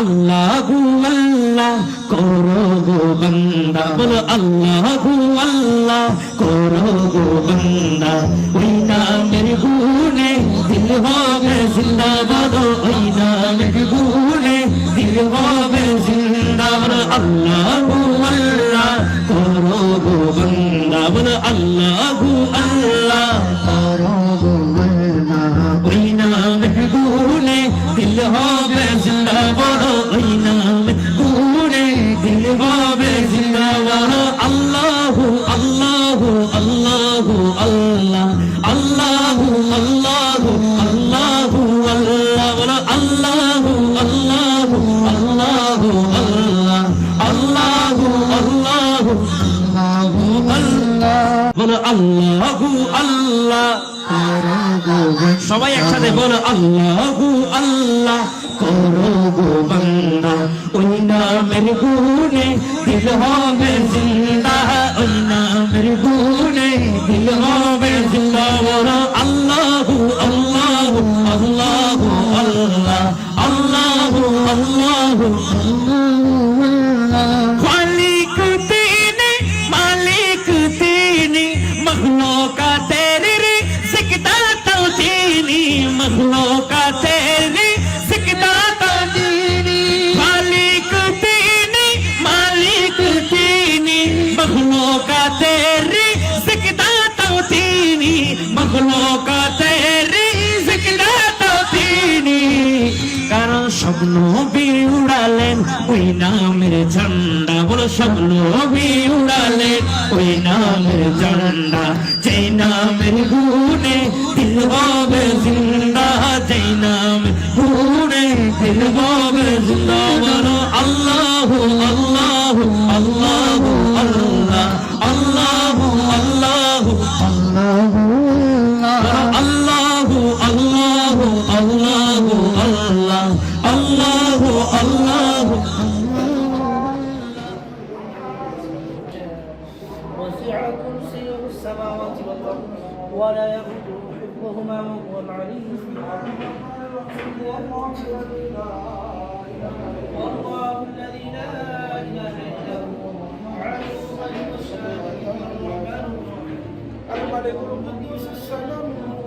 আল্লাহু আল্লাহ করো গো বান্দা। বলো, আল্লাহু আল্লাহ করো গো বান্দা। ওই নামের গুণে দিল হবে জিন্দাবাদ, ওই নামের গুণে দিল হবে জিন্দাবাদ। আল্লাহ আল্লাহ। সবাই একসাথে বলো, আল্লাহু আল্লাহ করো গো বান্দা। ওই নামের গুনে দিল হবে জিন্দা। ওই নামের গুনে দিল হবে জিন্দা। বলো, আল্লাহু আল্লাহু, আল্লাহ স্বপ্ন উড়ালেন, ওই নামের ঝান্ডা বলো সব নবী উড়ালেন, ওই নামের ঝান্ডা, যেই নামের গুণে দিল হবে জিন্দা, যেই নাম গুণে দিল হবে জিন্দা, বলো আল্লাহু আল্লাহু, আল্লাহ। ولا يئوده حفظهما وهو العلي والله الذي لا إله إلا هو عالم الغيب والشهاده الرحمن الرحيم الملك القدوس السلام.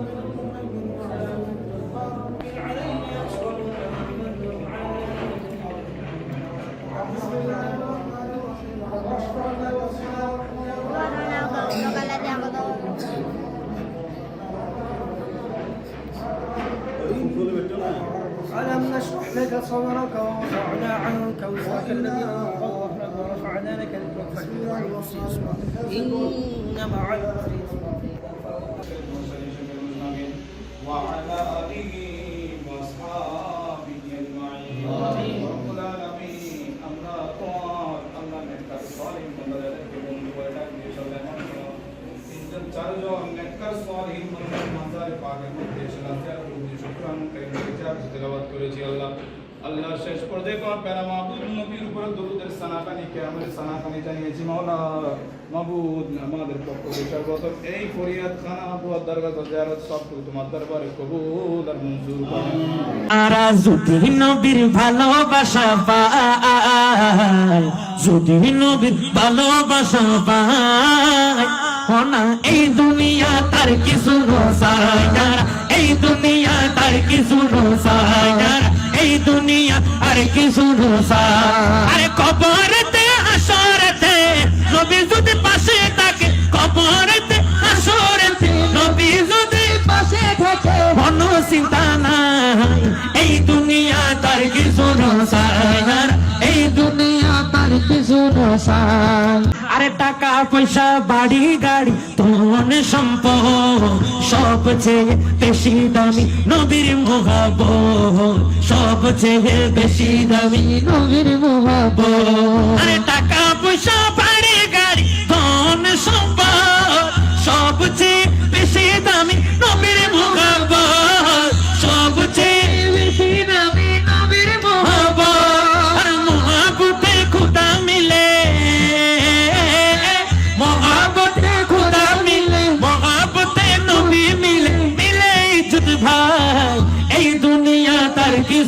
لك صبرك ورفعنا عنك وزرك الذي ورفعنا لك ذكرك إن مع العسر وعلى آله وأصحابه أجمعين. رب العالمين أمنا طال أمنا نكتر صالح مدلتك بمن ولدك بشرنا إن تنتظر نكتر صالح من المنظر باقي তেলাওয়াত করেছি আল্লাহ। আল্লাহ শেষ পর্যায়ে তোমার প্যারা মাহবুব নবীর উপর দরুদের সানাকানি কে আমাদের সানাকানি জানিয়েছি মাওলা। মাহবুব আমাদের পক্ষ সর্বপ্রথম এই ফরিয়াদ খানা আবুয়ার দরগা জিয়ারত সবটুকু তোমার দরবারে কবুল আর মঞ্জুর করুন। আরা যদি নবীর ভালোবাসা পায়, যদি নবীর ভালোবাসা পায়, হনা, এই দুনিয়া তার কিছু রসায়ার এই দুনিয়া তার কিছু রসায়ার এই দুনিয়া আর কিছু রসা আরে কবরতে আসরতে নবী যদি পাশে থাকে, কবরতে আসরতে নবী যদি পাশে থাকে, কোনো চিন্তা নাই। এই দুনিয়া তার কিছু তার রসায় আরে টাকা পয়সা, বাড়ি, গাড়ি, ধন, সম্পদ সবচেয়ে বেশি দামি নবীর মোহাব সবচেয়ে বেশি দামি নবীর মোহাব আরে টাকা পয়সা, বাড়ি, গাড়ি, ধন, সম্পদ সবচেয়ে বেশি দামি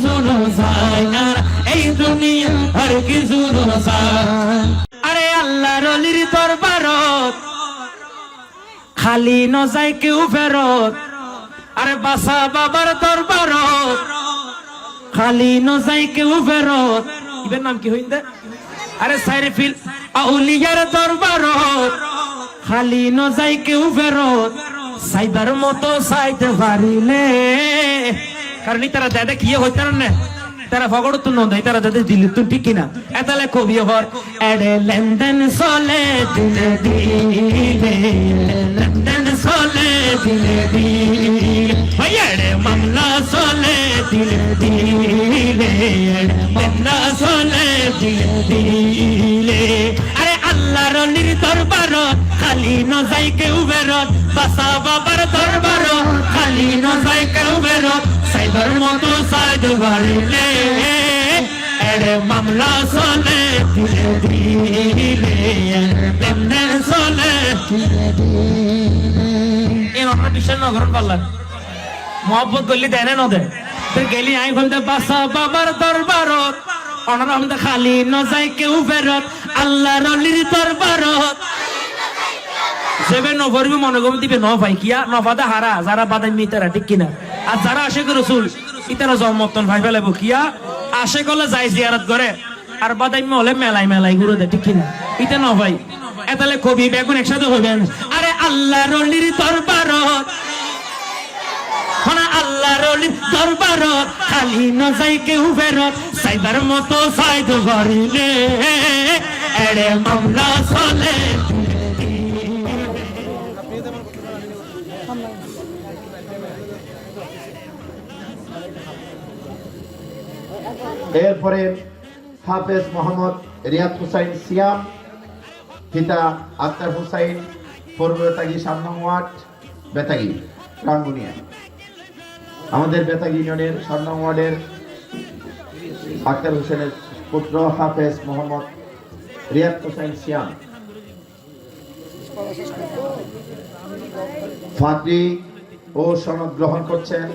ইজ্জত ভাই এই দুনিয়া আর এই আর আরে আল্লাহ রলির দরবারত, খালি নজাই কেউ ফেরত। আরে বাসা বাবার দরবারত, খালি নজাই কেউ ফেরত। ইবের নাম কি হইন্দে? আরে সাইরফিল আউলিয়ার দরবারত, খালি নজাই কেউ ফেরত। সাইবার মতো সাইতে পারিলে কারণ তারা দাদা কি হইতার না? তারা ফগড় তো নদাই তারা দাদা দিলি তুই ঠিক কিনা? এতালে কবি হর এডে লেনদেন চলে, দিলে দিলে লেনদেন চলে, দিলে দিলে। এডে মামলা চলে, দিলে দিলে মামলা চলে, দিলে দিলে। আরে আল্লাহর নির দরবারত খালি নজাই কেউ বেরত। বাসা বাবার দরবারত খালি নজাই কেউ বেরত। সাইবার মতো সাইদ বাড়িলে, এরে মামলা চলে, ধীরে ধীরে লেনদেন চলে এই মামলা বিশ্বাস নগরণ পারলাম মহব্বত করলি দেয় না তো গেলি আই বলতে বাসা বাবার দরবারত অনার আমাদের খালি নজাই কেউ ফেরত আল্লাহ রলির দরবারত। সেবে দিবে ন ভাই কিয়া? নফাদা হারা, যারা বাদাম মিতারা, ঠিক কিনা? আর যারা আসে রসুল, ইতারা ভাই কিয়া? আসে গলে যাই জিয়ারত করে, আর বাদাম হলে মেলাই মেলাই ঘুরে দে ঠিক কিনা? ইতা ন ভাই এতালে কবি বেগুন একসাথে হইবেন। আরে আল্লাহ রলির দরবারত। দরবারত খালি নজাই কেউ ফেরত সাইবার মতো সাইদ এড়ে মামলা চলে। এরপরে হাফেজ মোহাম্মদ রিয়াদ হুসাইন সিয়াম, পিতা আক্তার হুসাইন, পূর্ব বেতাগি সাত ওয়ার্ড, বেতাগি, রাঙ্গুনিয়া। আমাদের বেতাগি ইউনিয়নের নং ওয়ার্ডের আক্তার হোসেনের পুত্র হাফেজ মোহাম্মদ রিয়াদ হুসাইন সিয়াম। ফাঁকি ও সনদ গ্রহণ করছেন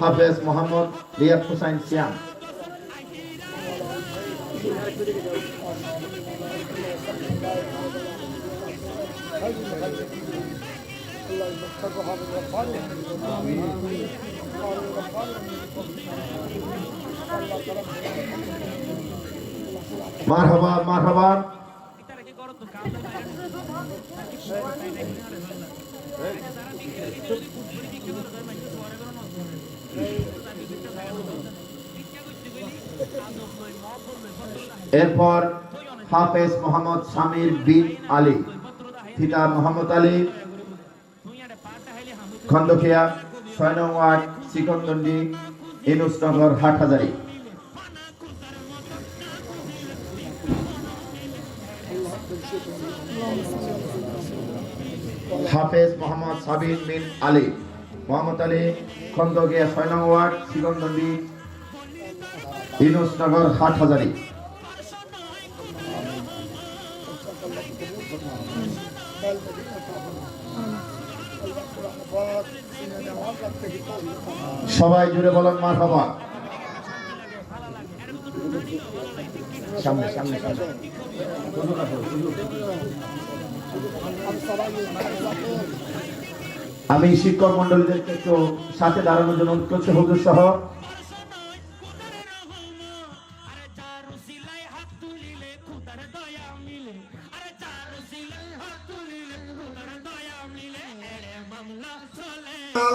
হাফেজ মোহাম্মদ রিয়াদ হুসাইন সিয়াম। মারহাবা মারহাবা। এরপর হাফেজ মোহাম্মদ সামির বিন আলী পিতা মোহাম্মদ আলী। খন্দকিয়া ছয় নং ওয়ার্ড সিকন্দন্ডি ইনুসনগর, হাটহাজারি। হাফেজ মোহাম্মদ সাবিন বিন আলী, মোহাম্মদ আলী, খন্দকিয়া ছয় নং ওয়ার্ড সিকন্দন্ডি ইনুসনগর, হাটহাজারি। সবাই জুড়ে বলেন মার বাবা আমি শিক্ষক মন্ডলীদেরকে একটু সাথে দাঁড়ানোর জন্য অনুরোধ করছি, হুজুর সহ।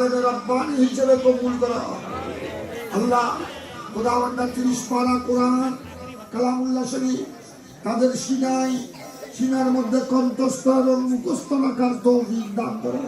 আলেমের রব্বানি হিসেবে কবুল করা আল্লাহ খোদাবান্ডা তিরিশ পারা কোরআন, কালামুল্লাহ শরীফ, তাদের সিনাই সিনার মধ্যে কণ্ঠস্থ এবং মুখস্থ রাখার তৌফিক দান করে